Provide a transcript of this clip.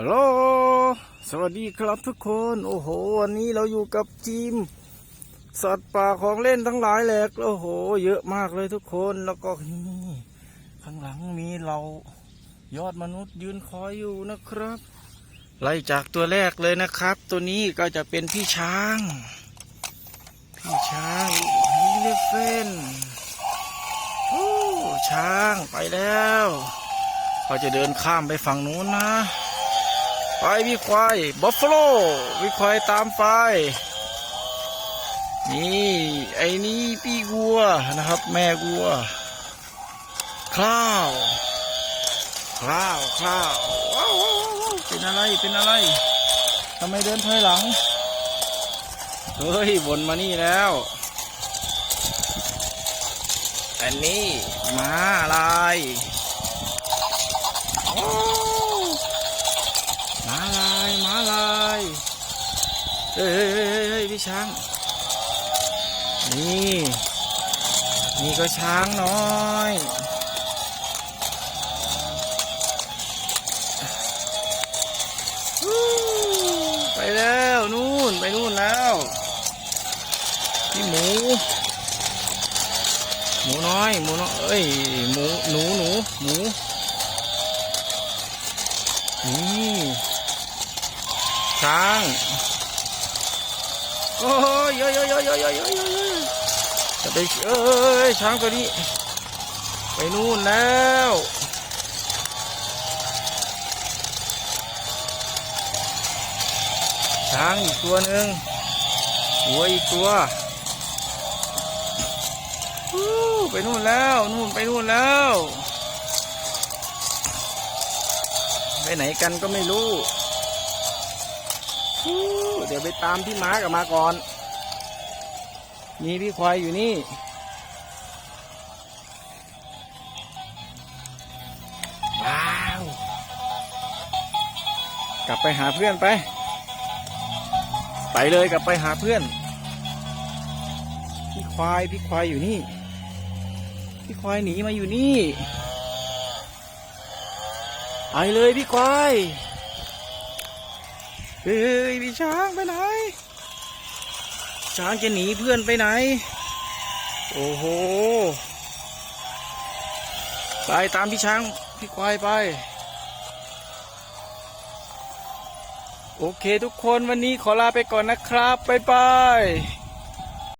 ฮัลโหล สวัสดีครับทุกคน โอ้โห วันนี้เราอยู่กับทีม สัตว์ป่าของเล่นทั้งหลายแหลก โอ้โห เยอะมากเลยทุกคน แล้วก็นี่ข้างหลังมีเรายอดมนุษย์ยืนคอยอยู่นะครับ ไล่จากตัวแรกเลยนะครับ ตัวนี้ก็จะเป็นพี่ช้าง พี่ช้างฮิเลเฟนโอ้ช้างไปแล้ว เขาจะเดินข้ามไปฝั่งนู้นนะ ไปพี่ควายบัฟฟาโลพี่ควายตามไปนี่ไอ้นี่พี่วัวนะครับ แม่วัวข้าวข้าวข้าวว้าวว้าวเป็นอะไรเป็นอะไรทำไมเดินถอยหลังเฮ้ยวนมานี่แล้ว อันนี้มาลายโอ้ม้าลายม้าลาย เฮ้ยเฮ้ยพี่ช้าง นี่ นี่ก็ช้างน้อยไปแล้วนู่นไปนู่นแล้วพี่หมู หมูน้อยหมูน้อยเอ้ยหมูหนูหนูหมูนี่ช้าง โอ้ยเยอะเยอะเยอะเยอะเยอะเยอะเยจะไปเอ้ยช้างตัวนี้ ไปนู่นแล้วช้างอีกตัวหนึ่งหัวอีกตัวไปนู่นแล้ว นู่นไปนู่นแล้ว ไปไหนกันก็ไม่รู้ เดี๋ยวไปตามพี่ม้ากับมาก่อน มีพี่ควายอยู่นี่ ว้าว กลับไปหาเพื่อนไป ไปเลยกลับไปหาเพื่อน พี่ควายพี่ควายอยู่นี่ พี่ควายหนีมาอยู่นี่ ไปเลยพี่ควาย เฮ้ยพี่ช้างไปไหน ช้างจะหนีเพื่อนไปไหน โอ้โห ไปตามพี่ช้าง พี่ควายไป โอเคทุกคนวันนี้ขอลาไปก่อนนะครับ บ๊ายบาย